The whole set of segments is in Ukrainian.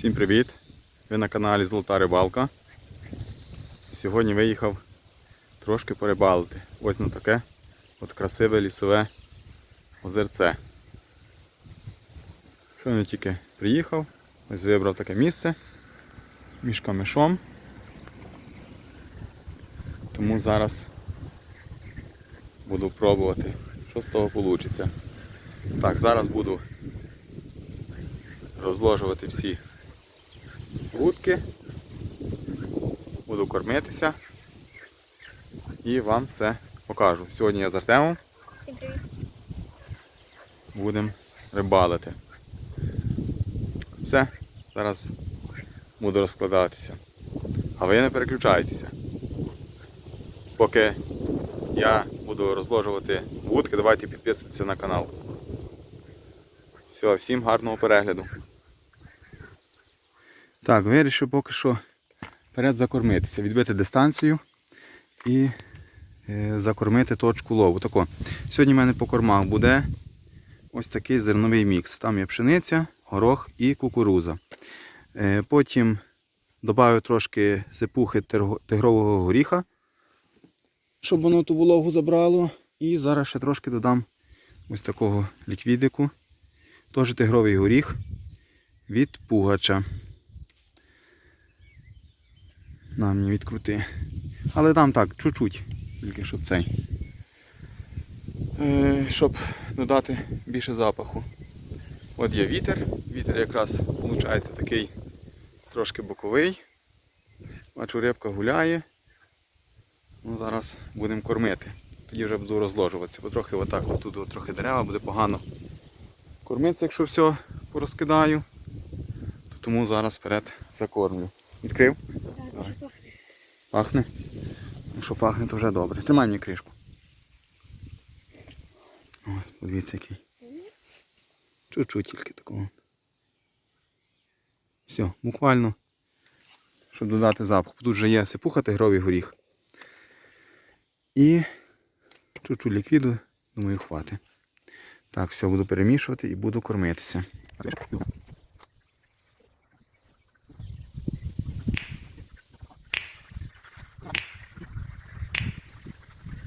Всім привіт! Ви на каналі Золота Рибалка. Сьогодні виїхав трошки порибалити. Ось на таке от красиве лісове озерце. Щойно тільки приїхав, ось вибрав таке місце між камешом. Тому зараз буду пробувати, що з того вийде. Так, зараз буду розложувати всі вудки, буду кормитися і вам все покажу. Сьогодні я з Артемом Всім привіт. будемо рибалити. Все, зараз буду розкладатися. А ви не переключайтеся. Поки я буду розложувати вудки, давайте підписуйтесь на канал. Все, всім гарного перегляду. Так, вирішив поки що вперед закормитися, відбити дистанцію і е, закормити точку лову. Тако. Сьогодні в мене по кормах буде ось такий зерновий мікс. Там є пшениця, горох і кукуруза. Е, потім додаю трошки сипухи тигрового горіха, щоб воно ту вологу забрало. І зараз ще трошки додам ось такого ліквідику. Теж тигровий горіх від пугача. На мені відкрути. Але там так, чуть-чуть, тільки щоб цей. Е, щоб додати більше запаху. От є вітер. Вітер якраз виходить такий трошки боковий. Бачу, рибка гуляє. Ну, зараз будемо кормити. Тоді вже буду розложуватися, бо трохи отак, отут от трохи дерева буде погано кормитися, якщо все порозкидаю. То тому зараз вперед закормлю. Відкрив? Так, Давай. дуже пахне. Пахне? Якщо пахне, то вже добре. Тримай мені кришку. Ось, подивіться який. Чуть-чуть тільки такого. Все, буквально, щоб додати запах. Тут вже є сипуха тигровий горіх. І чуть-чуть ліквіду, думаю, хватить. Так, все, буду перемішувати і буду кормитися.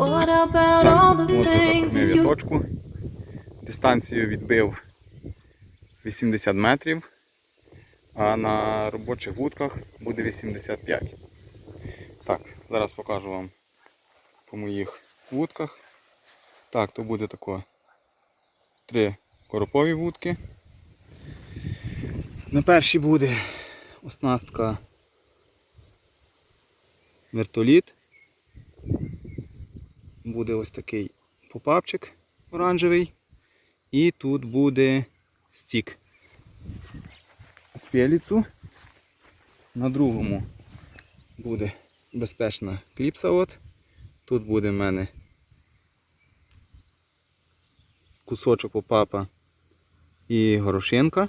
Ось отак я точку. Дистанцію відбив 80 метрів, а на робочих вудках буде 85. Так, зараз покажу вам по моїх вудках. Так, то буде тако три коропові вудки. На першій буде оснастка вертоліт буде ось такий попапчик оранжевий. І тут буде стік з пеліцу. На другому буде безпечна кліпса. От. Тут буде в мене кусочок попапа і горошинка.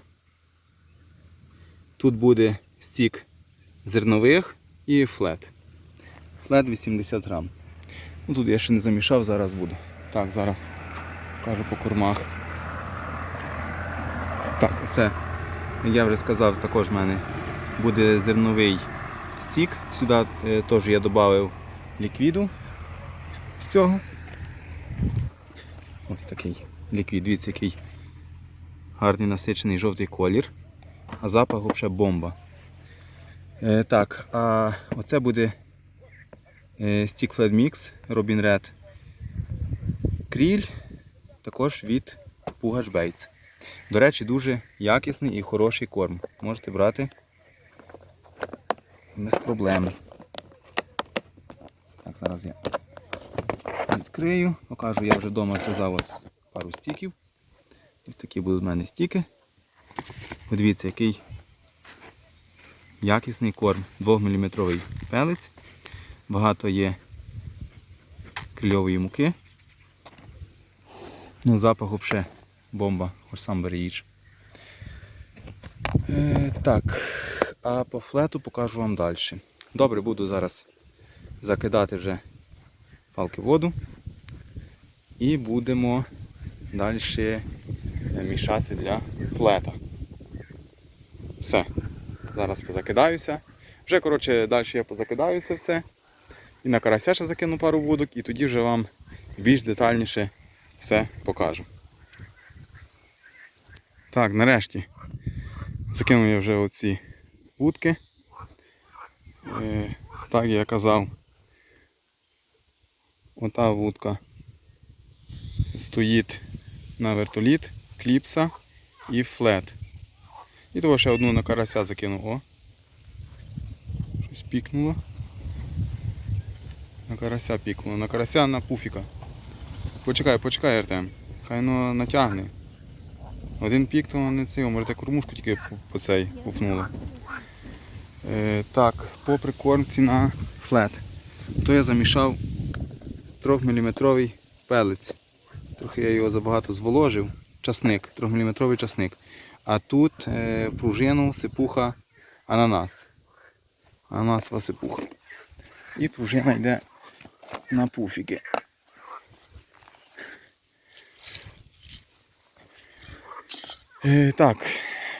Тут буде стік зернових і флет. Флет 80 грам. Ну, тут я ще не замішав, зараз буду. Так, зараз покажу по кормах. Так, це, я вже сказав, також в мене буде зерновий стік. Сюди е, теж я додав ліквіду з цього. Ось такий ліквід, дивіться, який гарний насичений жовтий колір. А запах взагалі бомба. Е, так, а оце буде Stick Flat Mix Robin Red Кріль, також від Pugaч Baits. До речі, дуже якісний і хороший корм. Можете брати без проблем. Так, зараз я відкрию, покажу, я вже вдома зв'язав пару стіків. Ось такі будуть в мене стіки. Подивіться, який якісний корм. 2-мм пелець. Багато є крильової муки. Ну, запах взагалі бомба, сам бери їж. Е, так, а по флету покажу вам далі. Добре, буду зараз закидати вже палки в воду. І будемо далі мішати для флета. Все. Зараз позакидаюся. Вже, коротше, далі я позакидаюся все. І на карася ще закину пару вудок, і тоді вже вам більш детальніше все покажу. Так, нарешті закинув я вже оці вудки. Е, так я казав, ота вудка стоїть на вертоліт, кліпса і флет. І того ще одну на карася закинув. О! Щось пікнуло. На карася пікнуло. На карася на пуфіка. Почекай, почекай, Артем. Хай воно натягне. Один пік, то не цей, так кормушку тільки по, цей пуфнуло. Е, так, по прикормці на флет. То я замішав 3-мм пелець. Трохи я його забагато зволожив. Часник, 3-мм часник. А тут е, пружину сипуха ананас. Ананасова сипуха. І пружина йде на пуфіки. Е, так,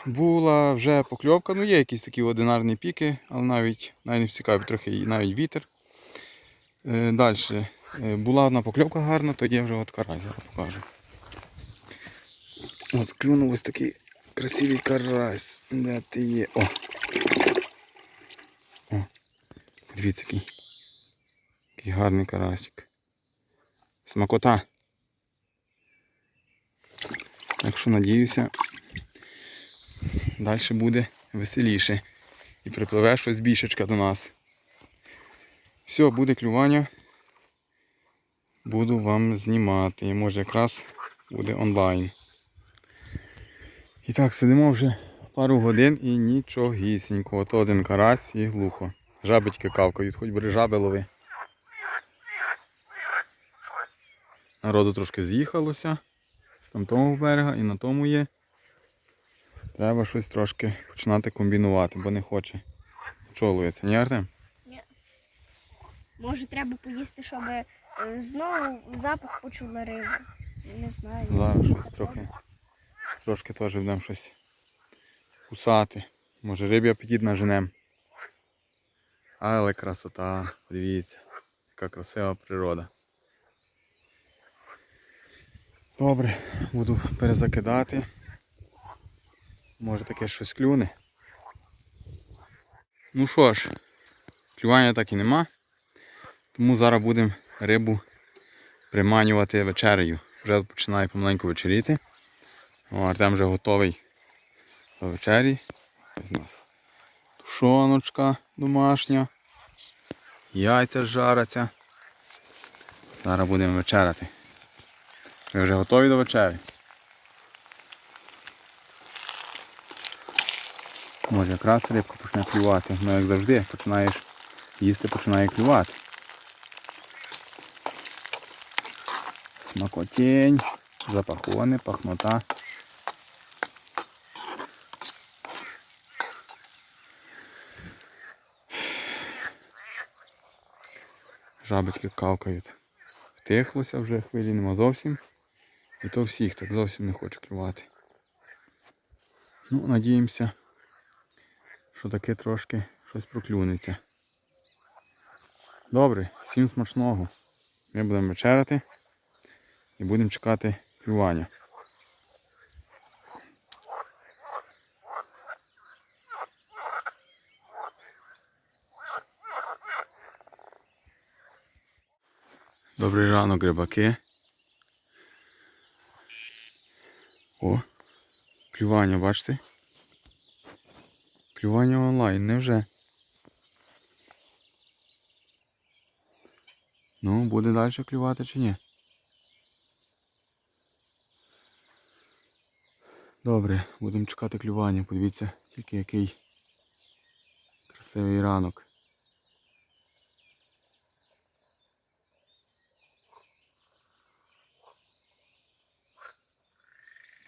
була вже покльовка, ну є якісь такі одинарні піки, але навіть навіть не цікаві, трохи навіть вітер. Е, Далі. Була одна покльовка гарна, тоді я вже от карась зараз покажу. От клюнув ось такий красивий карась. Де ти є? О! О! Дивіться який. Який гарний карасик. Смакота. Так що надіюся, далі буде веселіше. І припливе щось більшечка до нас. Все, буде клювання. Буду вам знімати. І може якраз буде онлайн. І так, сидимо вже пару годин і нічогісінько. Ото один карась і глухо. Жаби тільки кавкають, хоч бери жаби лови. Народу трошки з'їхалося з тамтого берега і на тому є. Треба щось трошки починати комбінувати, бо не хоче. Чолується, ні, Артем? Може треба поїсти, щоб е, знову запах почула риба. Не знаю. Зараз щось трохи. Трошки теж будемо щось кусати. Може рибі апетит наженем. Але красота, дивіться, яка красива природа. Добре, буду перезакидати. Може таке щось клюне. Ну що ж, клювання так і нема. Тому зараз будемо рибу приманювати вечерею. Вже починає помаленьку вечеріти. О, Артем вже готовий до вечері. Ось нас тушоночка домашня. Яйця жаряться. Зараз будемо вечеряти. Ви вже готові до вечері? Може якраз рибка почне клювати. Ну як завжди, починаєш їсти, починає клювати. Смакотень, запахони, пахнота. Жабочки кавкають. Втихлося вже, хвилі нема зовсім. І то всіх так зовсім не хоче клювати. Ну, надіємося, що таке трошки щось проклюнеться. Добре, всім смачного. Ми будемо вечеряти і будемо чекати клювання. Добрий ранок, рибаки. О, клювання, бачите? Клювання онлайн, невже? Ну, буде далі клювати чи ні? Добре, будемо чекати клювання. Подивіться, тільки який Красивий ранок.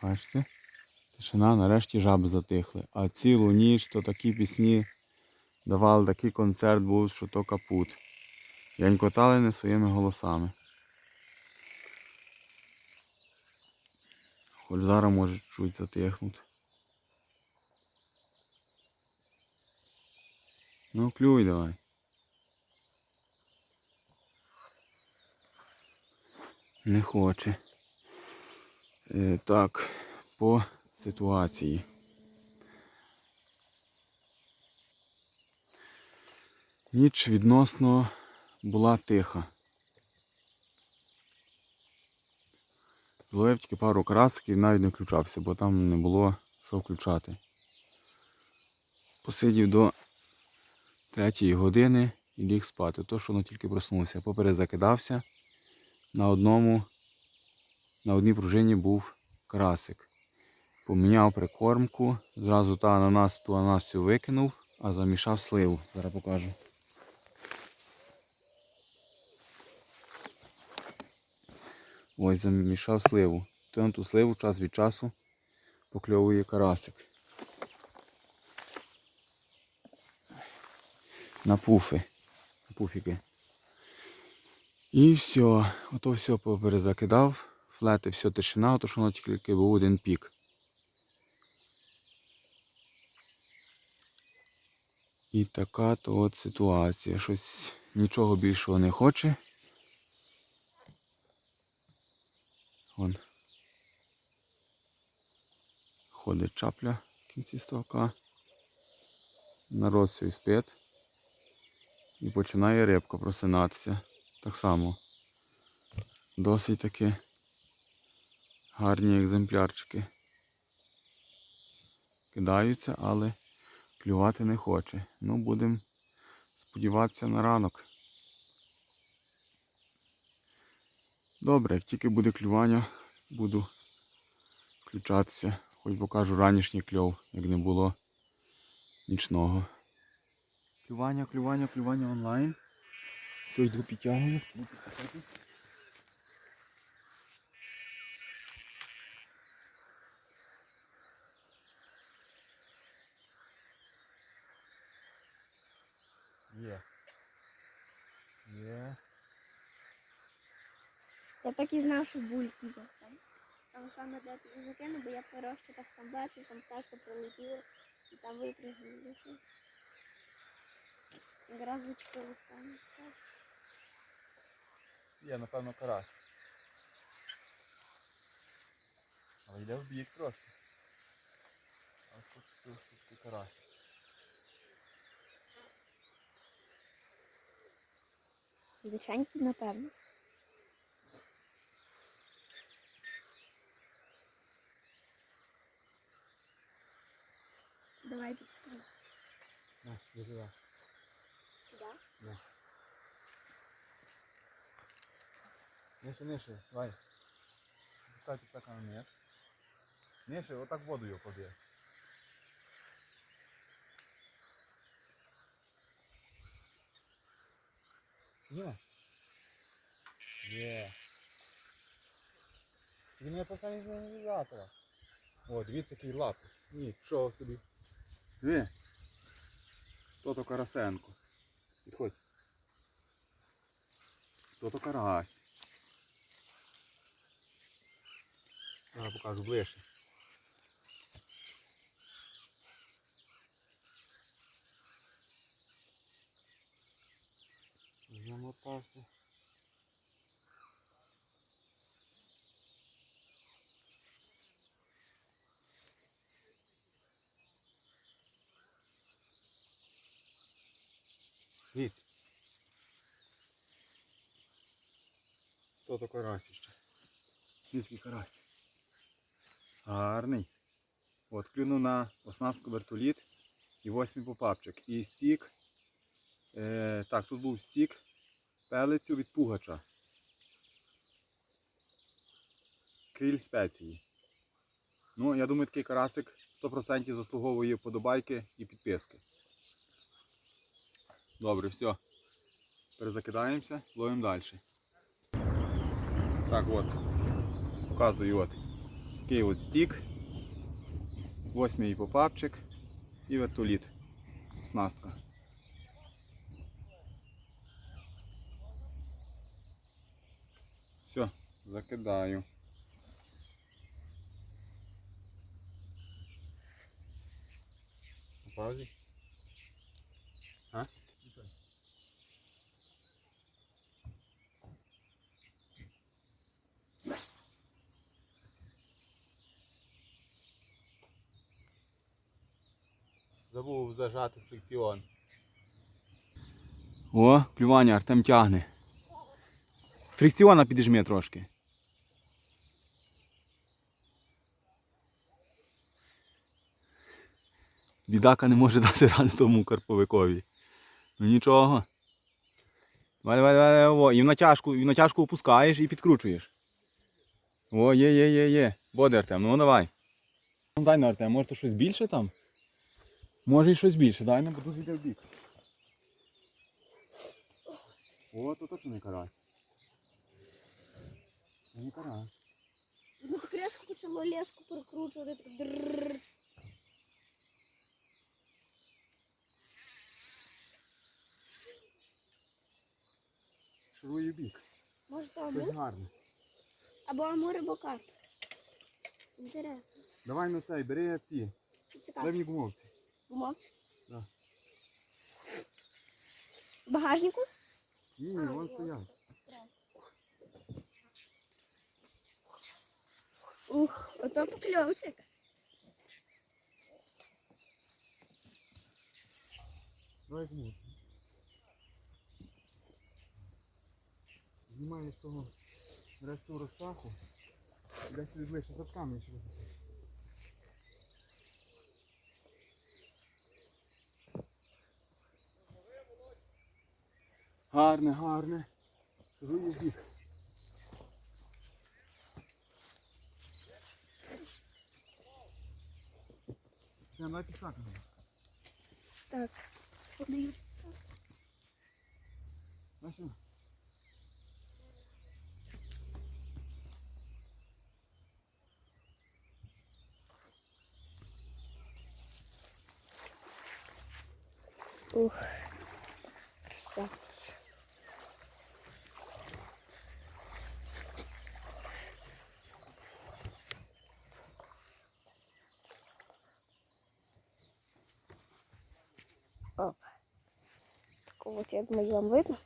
Бачите? Тишина, нарешті жаби затихли. А цілу ніч то такі пісні давали, такий концерт був, що то капут. Янькотали не своїми голосами. Хоч зараз може чуть затихнуть. Ну, клюй давай. Не хоче. Е, так, по ситуації. Ніч відносно була тиха. Зловив тільки пару карасиків, навіть не включався, бо там не було що включати. Посидів до третьої години і ліг спати. То, що воно тільки проснувся. Поперезакидався. На одному, на одній пружині був карасик. Поміняв прикормку. Зразу та ананас, ту ананасцю викинув, а замішав сливу. Зараз покажу. Ось замішав сливу. На ту сливу час від часу покльовує карасик. На пуфи. На пуфіки. І все. Ото все поперезакидав. Флети, все тишина, то що тільки був один пік. І така то от ситуація. Щось нічого більшого не хоче. Вон. Ходить чапля в кінці ставка. Народ свій спить. І починає рибка просинатися. Так само. Досить таки гарні екземплярчики. Кидаються, але клювати не хоче. Ну, будемо сподіватися на ранок. Добре, як тільки буде клювання, буду включатися. Хоч покажу ранішній кльов, як не було нічного. Клювання, клювання, клювання онлайн. Все, йду підтягую. Є. Я так і знав, що бульки там. Там саме де ти закинув, бо я перші так там бачив, там пташка прилетіла і там випрыгнули щось. Якраз зачепилась певно. так. Є, напевно, карась. Але йде в бік трошки. Ось тут карась. Диченький, напевно. Давай підставимо. На, держи, да. Сюди. Нише, нише, давай. Пускай підсака на нет. Нише, отак воду його клади. Є. Є. Тільки не поставить на навігатора. О, дивіться, який лап. Ні, що собі. Диви. То-то Карасенко. Підходь. То-то карась. Зараз покажу ближче. Замотався. Дивіться. То то карась ще. Міський карась. Гарний. От, клюнув на оснастку вертоліт і восьмий попапчик. І стік. Е, так, тут був стік пелицю від пугача. Кріль спеції. Ну, я думаю, такий карасик 100% заслуговує подобайки і підписки. Добре, все. Перезакидаємося, ловимо далі. Так от. Показую от. Такий от стік. Восьмий попапчик і вертоліт. Оснастка. Все, закидаю. На паузі? А? Забув зажати фрикціон. О, клювання Артем тягне. Фрикціона підіжми трошки. Бідака не може дати ради тому карповикові. Ну нічого. Давай, давай, давай, о, і в натяжку, і в натяжку опускаєш і підкручуєш. О, є, є, є, є. Боди, Артем, ну давай. Ну дай на Артем, може то щось більше там? Може і щось більше, дай не буду йде в бік. О, то точно не карась. Не карась. Ну різко почало леску прокручувати. Так в бік. Може то Щось амур? гарне. Або амур, або карп. Інтересно. Давай на цей, бери ці. Це Дай карп? мені гумовці. Гумовці? Да. В багажнику? Ні, ні, вон стоять. Ух, ото покльовчик. Давай гумовці. Знімаєш того решту розтаху. І десь ближче з очками ще. Гарне, гарне. Шурує в бік. Це давай підсакати. Так. Подивіться. Дай Ух. Красавець. Оп. Таку от, я думаю, вам видно.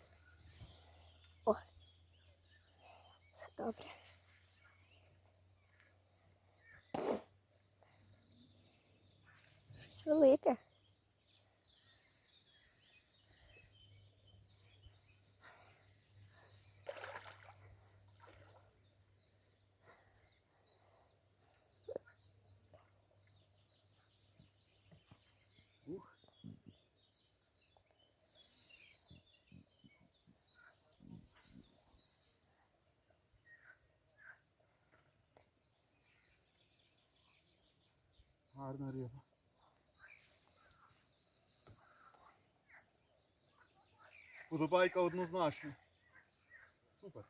Гарна риба. Подобайка однозначно. Супер.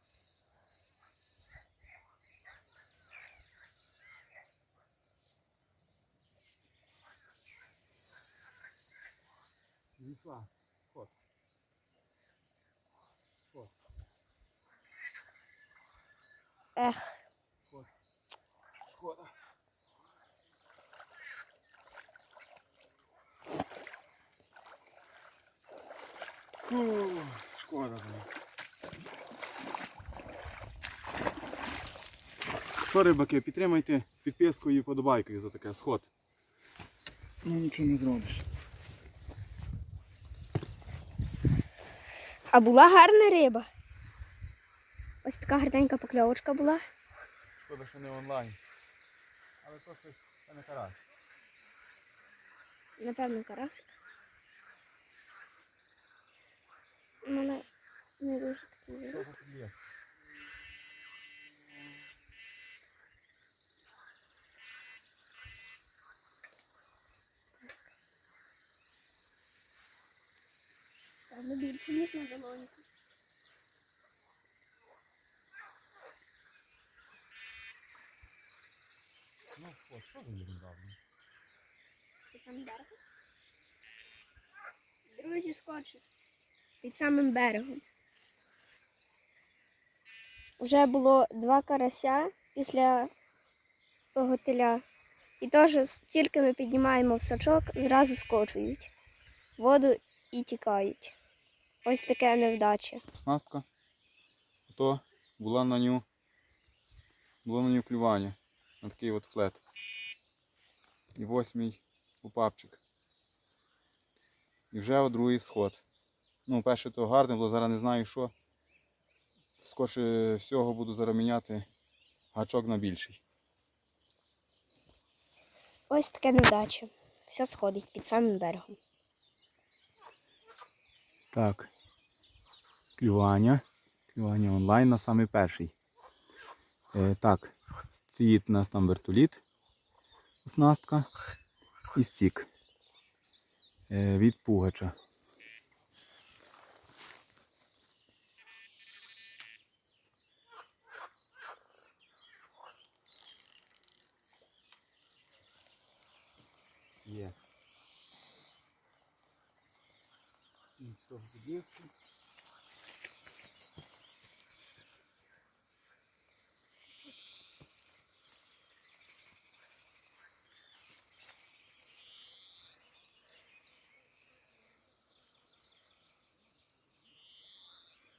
Війшла. Ход. Ход. Ех. Фу, шкода. блін. Що, рибаки, підтримайте підпискою і подобайкою за таке сход. Ну нічого не зробиш. А була гарна риба. Ось така гарненька покльовочка була. Шкода, що не онлайн. Але то щось це не карась. Напевно, карасик. У мене не дуже такий великий. Що тут є? Там Гарно більше, ніж на долоньку. Ну, от, що за недавно? Під самим берегом. Друзі, скочив. Під самим берегом. Вже було два карася після того теля. І теж тільки ми піднімаємо в сачок, зразу скочують воду і тікають. Ось таке невдача. Снастка. То була на ню. Було на ню клювання. На такий от флет. І восьмий упапчик. І вже другий сход. Ну, перше то гарне було, зараз не знаю що. Скорше всього буду зараз міняти гачок на більший. Ось таке невдача. Все сходить під самим берегом. Так. Клювання. Клювання онлайн на самий перший. Е, так, стоїть у нас там вертоліт. Оснастка і стік. Е, від пугача. Нічого подівки.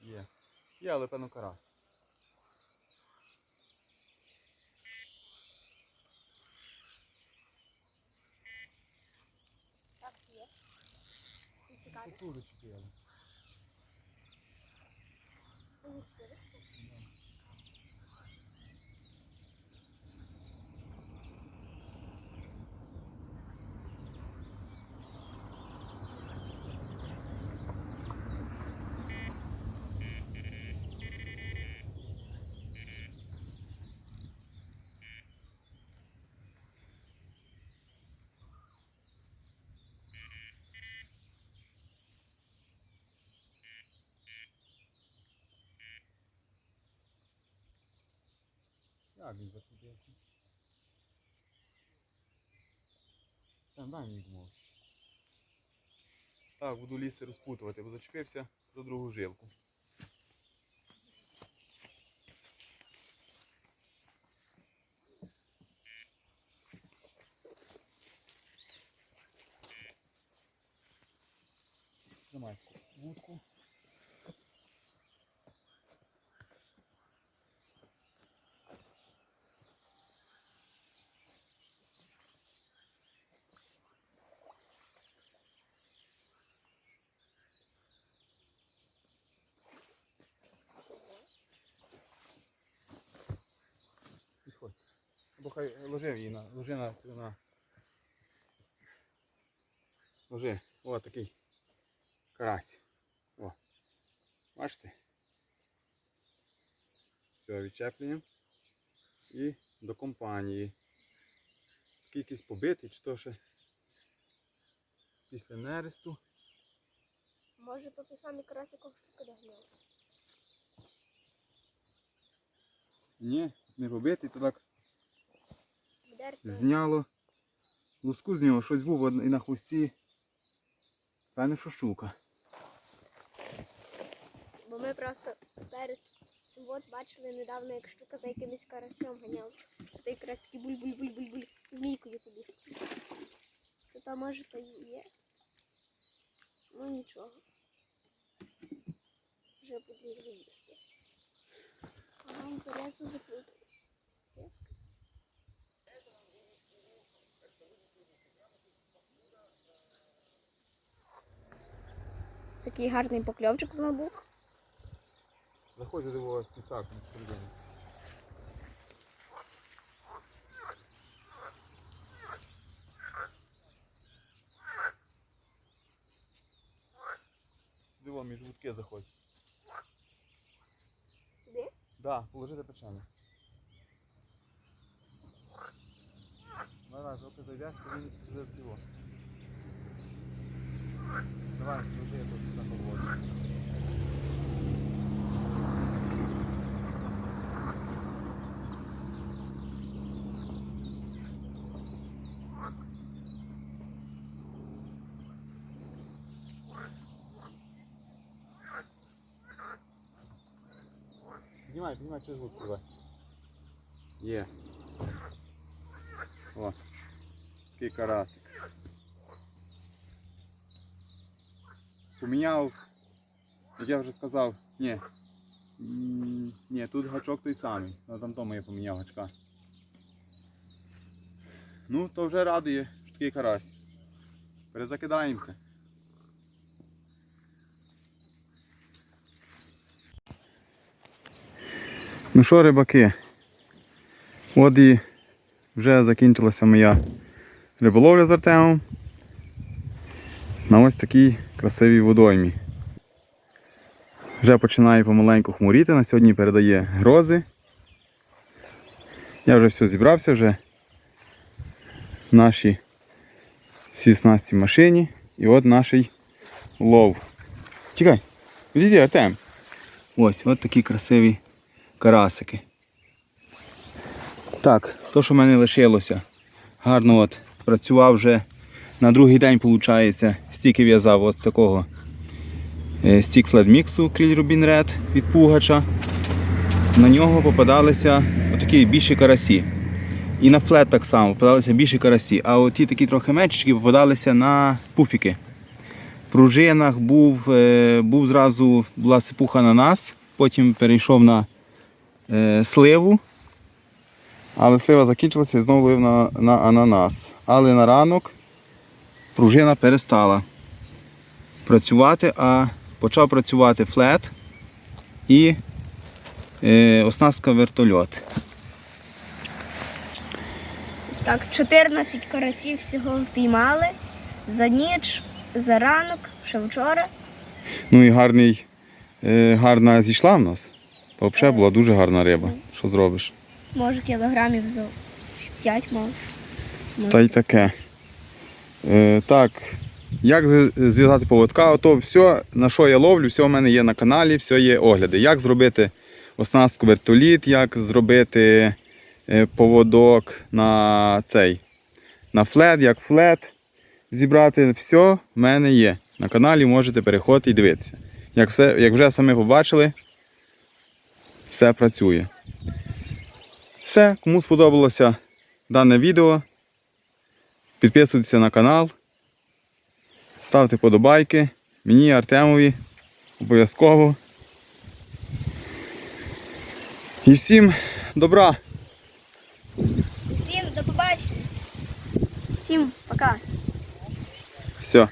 Є. Є, але певно карась. Çok uğraşıp yiyelim. Uğraşıp. Як він закрутився? Там дай мені думав. Так, буду лізти розпутувати, бо зачепився за другу жилку. Тримай вудку. Підходь. Або хай ложи її на, ложи на цю на. Ложи. О, такий карась. О. Бачите? Все, відчеплюємо. І до компанії. Такий якийсь побитий, чи то ще після нересту. Може, то той самий карась, якого штука догнав. Ні, не побитий, то так. Зняло луску з нього, щось був і на хвості. Певно, що щука. Бо ми просто перед цим от бачили недавно, як штука за якимось карасем ганяв. А той якраз такий буль-буль-буль-буль-буль змійкою побіг. То там може то і є. Ну нічого. Вже буде їсти. Ага, інтересно закрутили. Такий гарний покльовчик знову був. Заходь до вас пісак всередині. Диво, між вудки заходь. Сюди? Да, положи до. Давай, поки зайдеш, то він за цього. Давай. Давай, скажи, я тут на поводу. Піднімай, піднімай через лук, давай. Є. О, такий карасик. Поміняв, як я вже сказав, ні. Ні, тут гачок той самий. На там тому я поміняв гачка. Ну, то вже радує, що такий карась. Перезакидаємося. Ну що, рибаки? От і вже закінчилася моя риболовля з Артемом на ось такій красивій водоймі. Вже починає помаленьку хмуріти, на сьогодні передає грози. Я вже все зібрався вже в нашій всі снасті в машині. І от наш лов. Чекай, відійди, Артем. Ось, от такі красиві карасики. Так, то, що в мене лишилося. Гарно от працював вже на другий день, виходить, стільки в'язав ось такого е, стік флетміксу Кріль Рубін Ред від Пугача. На нього попадалися отакі більші карасі. І на флет так само попадалися більші карасі. А от ті такі трохи менші попадалися на пуфіки. В пружинах був, е, був зразу була сипуха на нас, потім перейшов на е, сливу. Але слива закінчилася і знову лив на, на ананас. Але на ранок пружина перестала працювати, а почав працювати флет і е, оснастка вертольот. Ось так, 14 карасів всього впіймали за ніч, за ранок, ще вчора. Ну і гарний, е, гарна зійшла в нас. То взагалі була дуже гарна риба. Що зробиш? Може кілограмів за 5 мав. Та й таке. Е, так, як зв'язати поводка? Ото все, на що я ловлю, все в мене є на каналі, все є огляди. Як зробити оснастку вертоліт, як зробити е, поводок на цей на флет, як флет зібрати, все в мене є. На каналі можете переходити і дивитися. Як, все, як вже самі побачили, все працює. Все, кому сподобалося дане відео. Підписуйтесь на канал, ставте подобайки. Мені Артемові обов'язково. І всім добра! Всім до побачення. Всім пока. Все.